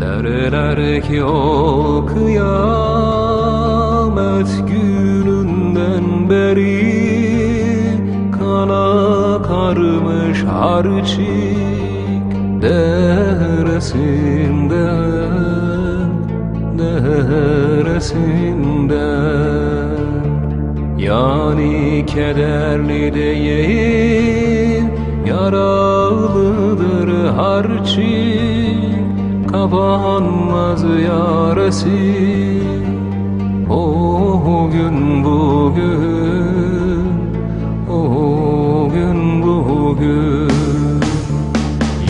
Derler ki o kıyamet gününden beri Kana karmış harçik deresinden Deresinden Yani kederli değil Yaralıdır harçik Kapanmaz yaresi. O gün bugün O gün bugün.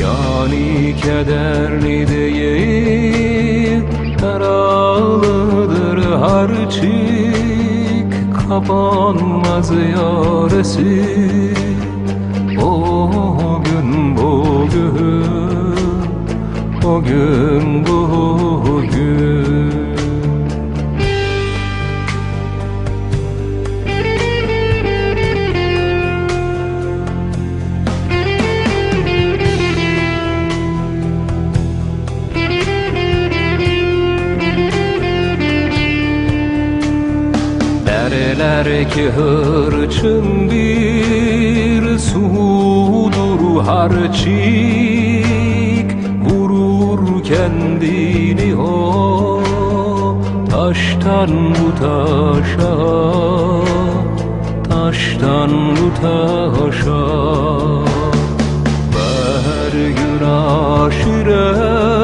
Yani kederli değil Yaralıdır harçik Kapanmaz yaresi O gün bugün o gün bugün Derler ki hırçın bir sudur harçik Vurur kendini o taştan bu taşa Taştan bu taşa. Her gün aşiret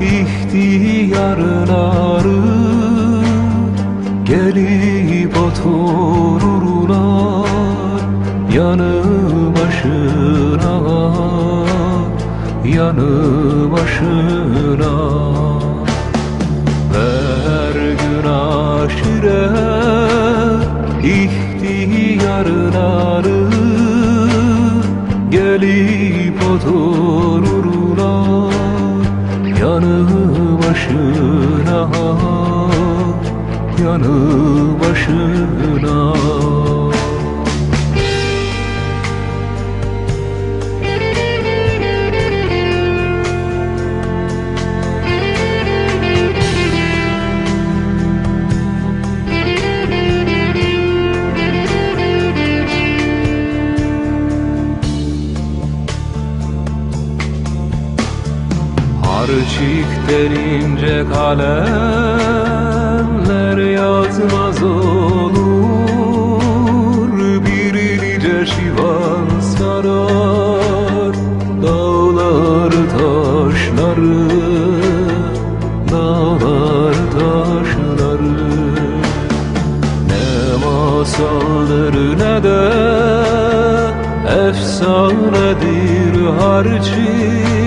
ihtiyarları başına Yanı başına. Her gün aşiret ihtiyarları Gelip otururlar. Yanı başına yanı Harçik denince kalemler yazmaz olur. Bir nice şivan sarar Dağlar taşları Dağlar taşları. Ne masaldır ne de efsanedir harçik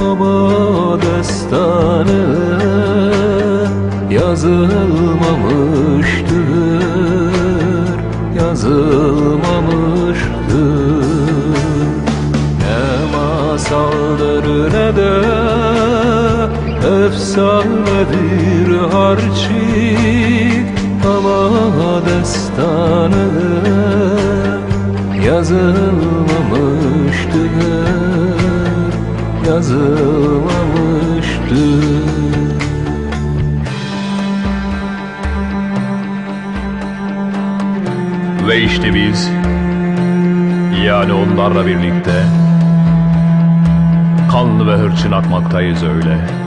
Ama destanı yazılmamıştır Yazılmamıştır. Ne masaldır ne de efsanedir harçik Ama destanı yazılmamıştır Yazılmamıştır Ve işte biz yani onlarla birlikte kanlı ve hırçın akmaktayız öyle.